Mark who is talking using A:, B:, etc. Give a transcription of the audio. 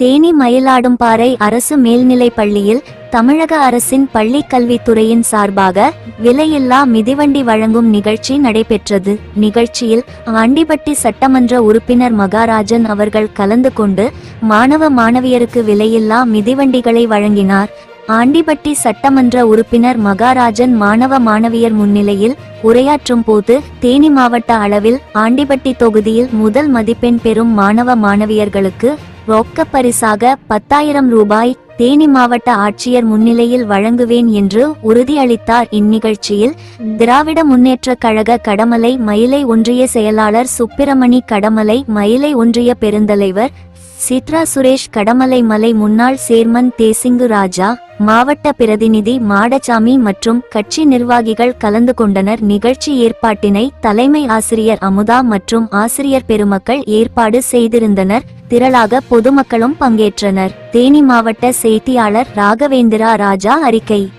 A: தேனி மயிலாடும்பாறை அரசு மேல்நிலைப் பள்ளியில் தமிழக அரசின் பள்ளி கல்வித்துறையின் சார்பாக விலையில்லா மிதிவண்டி வழங்கும் நிகழ்ச்சி நடைபெற்றது. நிகழ்ச்சியில் ஆண்டிபட்டி சட்டமன்ற உறுப்பினர் மகாராஜன் அவர்கள் கலந்து கொண்டு மாணவ மாணவியருக்கு விலையில்லா மிதிவண்டிகளை வழங்கினார். ஆண்டிபட்டி சட்டமன்ற உறுப்பினர் மகாராஜன் மாணவ மாணவியர் முன்னிலையில் உரையாற்றும் போது தேனி மாவட்ட அளவில் ஆண்டிபட்டி தொகுதியில் முதல் மதிப்பெண் பெறும் மாணவ மாணவியர்களுக்கு ரொக்க பரிசாக பத்தாயிரம் ரூபாய் தேனி மாவட்ட ஆட்சியர் முன்னிலையில் வழங்குவேன் என்று உறுதியளித்தார். இந்நிகழ்ச்சியில் திராவிட முன்னேற்ற கழக கடமலை மயிலை ஒன்றிய செயலாளர் சுப்பிரமணி கடமலை மயிலை ஒன்றிய பெருந்தலைவர் சித்ரா சுரேஷ் கடமலை மலை முன்னாள் சேர்மன் தேசிங்கு ராஜா மாவட்ட பிரதிநிதி மாடசாமி மற்றும் கட்சி நிர்வாகிகள் கலந்து கொண்டனர். நிகழ்ச்சி ஏற்பாட்டினை தலைமை ஆசிரியர் அமுதா மற்றும் ஆசிரியர் பெருமக்கள் ஏற்பாடு செய்திருந்தனர். திரளாக பொதுமக்களும் பங்கேற்றனர். தேனி மாவட்ட செய்தியாளர் ராகவேந்திரா ராஜா அறிக்கை.